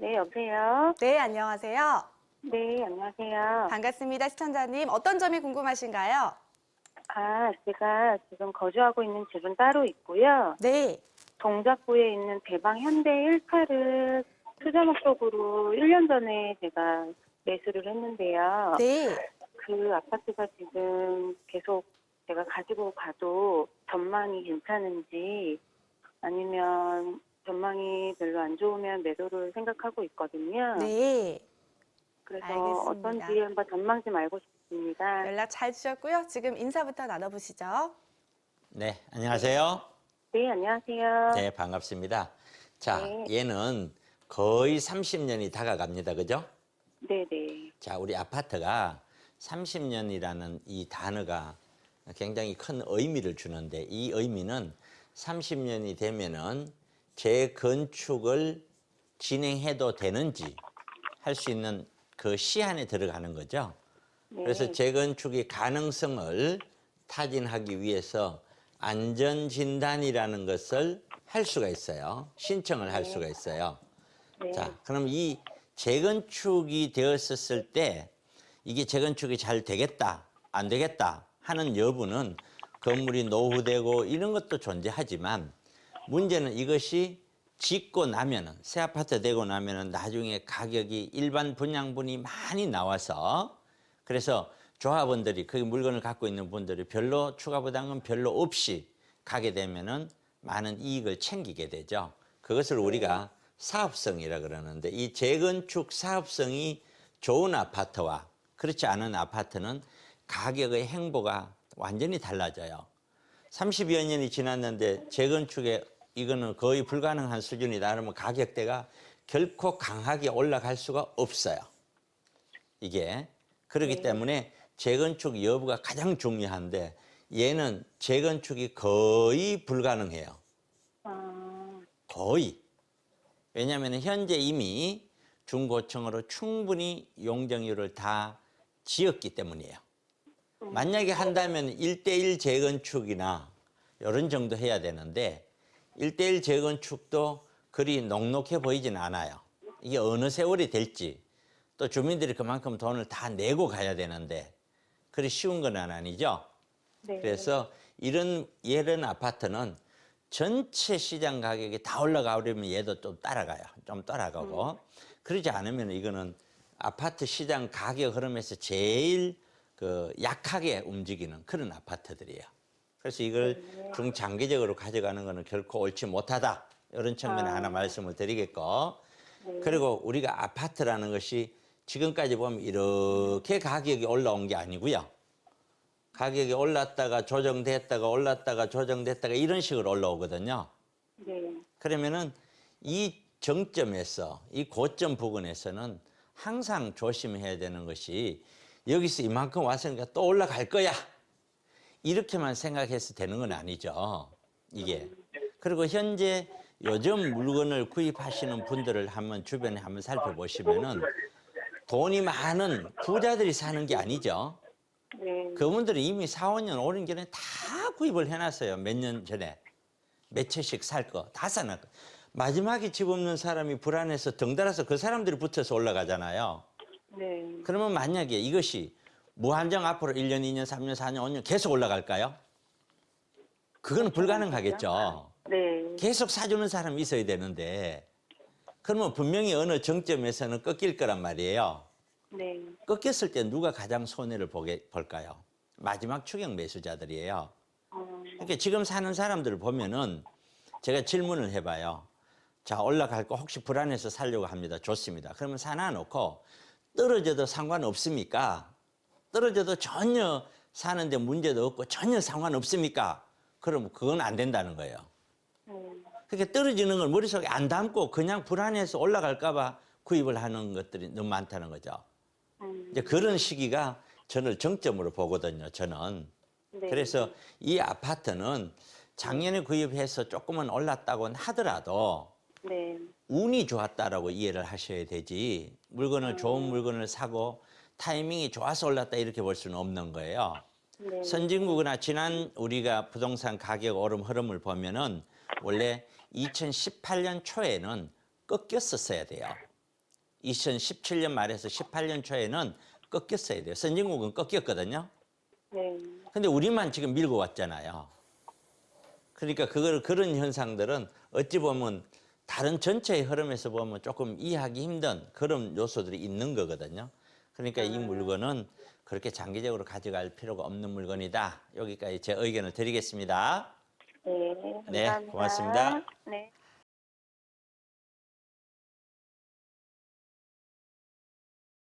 네, 여보세요? 네, 안녕하세요. 네, 안녕하세요. 반갑습니다, 시청자님. 어떤 점이 궁금하신가요? 아, 제가 지금 거주하고 있는 집은 따로 있고요. 네. 동작구에 있는 대방 현대 1타를 투자 목적으로 1년 전에 제가 매수를 했는데요. 네. 그 아파트가 지금 계속 제가 가지고 가도 전망이 괜찮은지 아니면 전망이 별로 안 좋으면 매도를 생각하고 있거든요. 네. 그래서 알겠습니다. 어떤지 한번 전망 좀 알고 싶습니다. 연락 잘 주셨고요. 지금 인사부터 나눠보시죠. 네, 안녕하세요. 네, 안녕하세요. 네, 반갑습니다. 자, 네. 얘는 거의 30년이 다가갑니다. 그죠? 네, 네. 자, 우리 아파트가 30년이라는 이 단어가 굉장히 큰 의미를 주는데 이 의미는 30년이 되면은 재건축을 진행해도 되는지 할 수 있는 그 시한에 들어가는 거죠. 네. 그래서 재건축의 가능성을 타진하기 위해서 안전진단이라는 것을 할 수가 있어요. 신청을 할 수가 있어요. 네. 자, 그럼 이 재건축이 되었을 때 이게 재건축이 잘 되겠다, 안 되겠다 하는 여부는 건물이 노후되고 이런 것도 존재하지만 문제는 이것이 짓고 나면은 새 아파트 되고 나면은 나중에 가격이 일반 분양분이 많이 나와서 그래서 조합원들이 그 물건을 갖고 있는 분들이 별로 추가 부담은 별로 없이 가게 되면은 많은 이익을 챙기게 되죠. 그것을 우리가 사업성이라 그러는데 이 재건축 사업성이 좋은 아파트와 그렇지 않은 아파트는 가격의 행보가 완전히 달라져요. 30여 년이 지났는데 재건축에 이거는 거의 불가능한 수준이다 그러면 가격대가 결코 강하게 올라갈 수가 없어요. 이게 그렇기 때문에 재건축 여부가 가장 중요한데 얘는 재건축이 거의 불가능해요. 아, 거의. 왜냐하면 현재 이미 중고층으로 충분히 용적률을 다 지었기 때문이에요. 만약에 한다면 일대일 재건축이나 이런 정도 해야 되는데 일대일 재건축도 그리 녹록해 보이진 않아요. 이게 어느 세월이 될지 또 주민들이 그만큼 돈을 다 내고 가야 되는데 그리 쉬운 건 아니죠. 네. 그래서 이런 이런 아파트는 전체 시장 가격이 다 올라가려면 얘도 좀 따라가요. 좀 따라가고 그러지 않으면 이거는 아파트 시장 가격 흐름에서 제일 그 약하게 움직이는 그런 아파트들이에요. 그래서 이걸 중장기적으로 가져가는 거는 결코 옳지 못하다. 이런 측면에 하나 말씀을 드리겠고. 그리고 우리가 아파트라는 것이 지금까지 보면 이렇게 가격이 올라온 게 아니고요. 가격이 올랐다가 조정됐다가 올랐다가 조정됐다가 이런 식으로 올라오거든요. 네. 그러면은 이 정점에서 이 고점 부근에서는 항상 조심해야 되는 것이 여기서 이만큼 왔으니까 또 올라갈 거야. 이렇게만 생각해서 되는 건 아니죠. 이게. 그리고 현재 요즘 물건을 구입하시는 분들을 한번 주변에 한번 살펴보시면은 돈이 많은 부자들이 사는 게 아니죠. 네. 그분들이 이미 4, 5년, 5년 전에 다 구입을 해놨어요. 몇 년 전에. 몇 채씩 살 거. 다 사놨고. 마지막에 집 없는 사람이 불안해서 덩달아서 그 사람들이 붙어서 올라가잖아요. 네. 그러면 만약에 이것이 무한정 앞으로 1년, 2년, 3년, 4년, 5년 계속 올라갈까요? 그거는 불가능하겠죠. 네. 계속 사주는 사람이 있어야 되는데 그러면 분명히 어느 정점에서는 꺾일 거란 말이에요. 네. 꺾였을 때 누가 가장 손해를 보게 볼까요? 마지막 추격 매수자들이에요. 어, 그러니까 지금 사는 사람들을 보면은 제가 질문을 해봐요. 자 올라갈 거 혹시 불안해서 살려고 합니다. 좋습니다. 그러면 사놔놓고 떨어져도 상관없습니까? 떨어져도 전혀 사는데 문제도 없고 전혀 상관없습니까? 그러면 그건 안 된다는 거예요. 음, 그렇게 떨어지는 걸 머릿속에 안 담고 그냥 불안해서 올라갈까봐 구입을 하는 것들이 너무 많다는 거죠. 음, 이제 그런 시기가 저는 정점으로 보거든요. 저는. 네. 그래서 이 아파트는 작년에 구입해서 조금은 올랐다고는 하더라도 네. 운이 좋았다라고 이해를 하셔야 되지 물건을 좋은 물건을 사고 타이밍이 좋아서 올랐다 이렇게 볼 수는 없는 거예요. 네. 선진국이나 지난 우리가 부동산 가격 오름 흐름을 보면은 원래 2018년 초에는 꺾였었어야 돼요. 2017년 말에서 18년 초에는 꺾였어야 돼요. 선진국은 꺾였거든요. 네. 근데 우리만 지금 밀고 왔잖아요. 그러니까 그걸 그런 현상들은 어찌 보면 다른 전체의 흐름에서 보면 조금 이해하기 힘든 그런 요소들이 있는 거거든요. 그러니까 이 물건은 그렇게 장기적으로 가져갈 필요가 없는 물건이다. 여기까지 제 의견을 드리겠습니다. 네. 네, 감사합니다. 고맙습니다. 네.